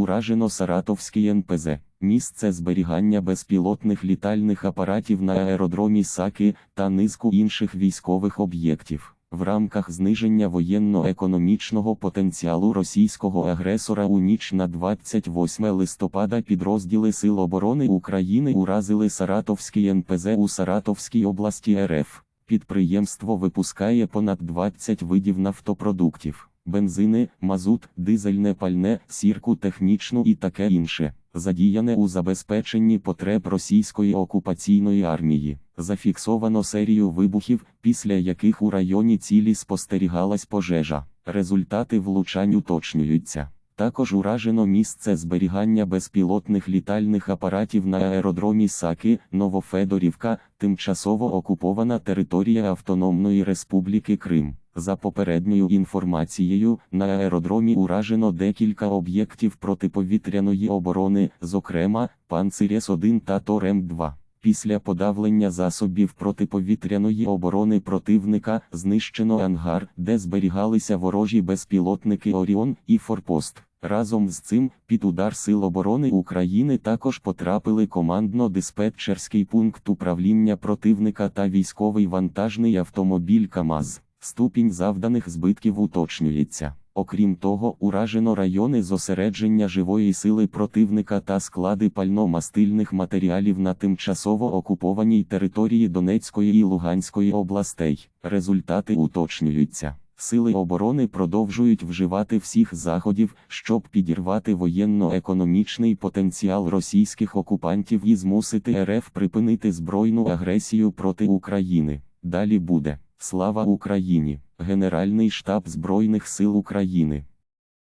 Уражено Саратовський НПЗ. Місце зберігання безпілотних літальних апаратів на аеродромі Саки та низку інших військових об'єктів. В рамках зниження воєнно-економічного потенціалу російського агресора у ніч на 28 листопада підрозділи Сил оборони України уразили Саратовський НПЗ у Саратовській області РФ. Підприємство випускає понад 20 видів нафтопродуктів, бензини, мазут, дизельне пальне, сірку технічну і таке інше, задіяне у забезпеченні потреб російської окупаційної армії. Зафіксовано серію вибухів, після яких у районі цілі спостерігалась пожежа. Результати влучань уточнюються. Також уражено місце зберігання безпілотних літальних апаратів на аеродромі Саки, Новофедорівка, тимчасово окупована територія Автономної Республіки Крим. За попередньою інформацією, на аеродромі уражено декілька об'єктів протиповітряної оборони, зокрема, Панцирєс-1 та Торем-2. Після подавлення засобів протиповітряної оборони противника знищено ангар, де зберігалися ворожі безпілотники Оріон і Форпост. Разом з цим, під удар Сил оборони України також потрапили командно-диспетчерський пункт управління противника та військовий вантажний автомобіль КАМАЗ. Ступінь завданих збитків уточнюється. Окрім того, уражено райони зосередження живої сили противника та склади пально-мастильних матеріалів на тимчасово окупованій території Донецької і Луганської областей. Результати уточнюються. Сили оборони продовжують вживати всіх заходів, щоб підірвати воєнно-економічний потенціал російських окупантів і змусити РФ припинити збройну агресію проти України. Далі буде. Слава Україні! Генеральний штаб Збройних сил України.